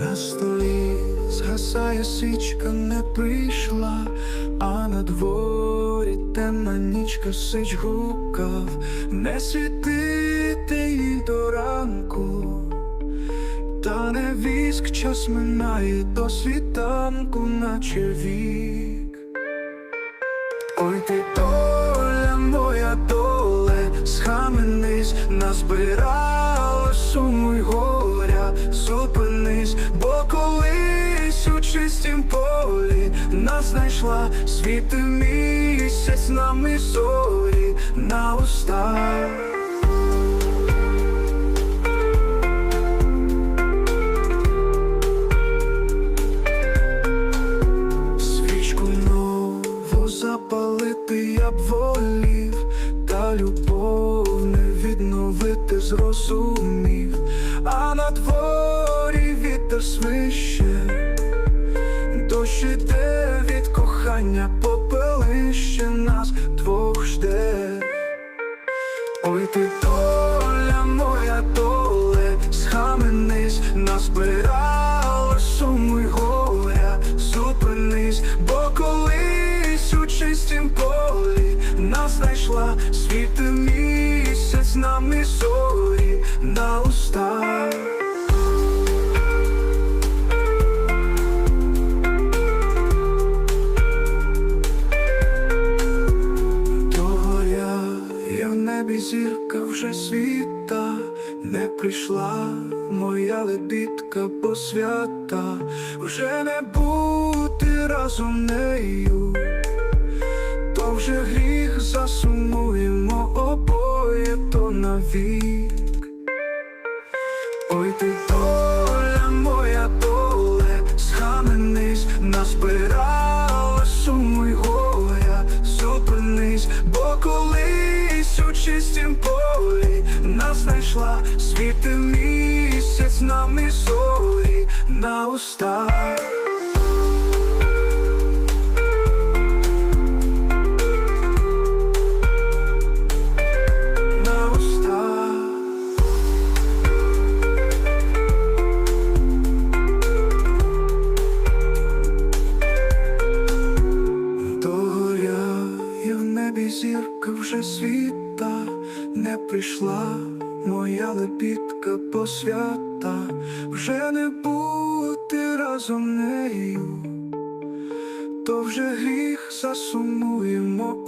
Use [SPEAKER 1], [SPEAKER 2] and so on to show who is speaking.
[SPEAKER 1] На столі згасає свічка, не прийшла, а на дворі темна нічка сич гукав, не світити їй до ранку, та не віск час минає до світанку, наче вік. Ой ти доля моя доле, схаменись, назбирала чистім полі нас знайшла світи місяць нами зорі на устах. Свічку нову запалити я б волів, та любов не відновити зрозумів, а на дворі вітер свище, кохання, попелище нас двох жде. Ой ти доля моя доле, схаменись, назбирала й горя, зупинись, бо колись у чистім полі нас знайшла. Світи місяць нами зорі на в небі зірка вже світа, не прийшла моя лебідка по свята, вже не бути разом нею, то вже гріх засумуємо обоє, то навік. Ой ти доля знайшла світи місяць нами зорі на устах. На устах. Зірка вже світа, не прийшла моя лебідка посвята, вже не бути разом нею, то вже гріх засумуємо.